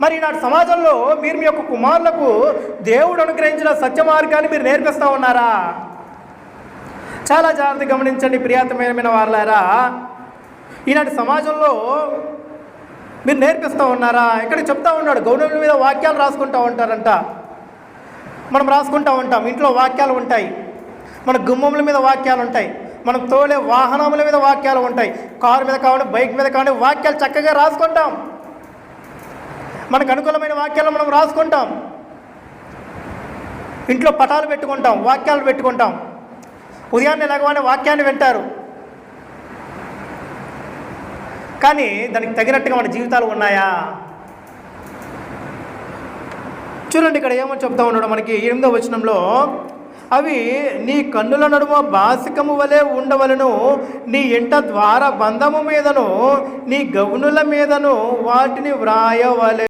మరి ఈనాటి సమాజంలో మీరు మీ యొక్క కుమారులకు దేవుడు అనుగ్రహించిన సత్య మార్గాన్ని మీరు నేర్పిస్తూ ఉన్నారా? చాలా జాగ్రత్త గమనించండి ప్రియాతమైన వారులారా. ఈనాటి సమాజంలో మీరు నేర్పిస్తూ ఉన్నారా? ఇక్కడ చెప్తా ఉన్నాడు గౌరవుల మీద వాక్యాలు రాసుకుంటూ ఉంటారంట. మనం రాసుకుంటూ ఉంటాం ఇంట్లో వాక్యాలు ఉంటాయి. మన గుమ్మముల మీద వాక్యాలు ఉంటాయి. మనం తోలే వాహనముల మీద వాక్యాలు ఉంటాయి. కారు మీద కావాలి బైక్ మీద కావాలి వాక్యాలు చక్కగా రాసుకుంటాం. మనకు అనుకూలమైన వాక్యాలను మనం రాసుకుంటాం. ఇంట్లో పటాలు పెట్టుకుంటాం వాక్యాలు పెట్టుకుంటాం. ఉదయాన్నే లేకగానే వాక్యాన్ని వింటారు. కానీ దానికి తగినట్టుగా మన జీవితాలు ఉన్నాయా? చూడండి ఇక్కడ ఏమని చెప్తా ఉన్నాడు మనకి ఎనిమిదో వచనంలో అవి నీ కన్నుల నడుమ బాసికము వలె ఉండవలను నీ ఇంట ద్వార బంధము మీదను నీ గౌనుల మీదను వాటిని వ్రాయవలె.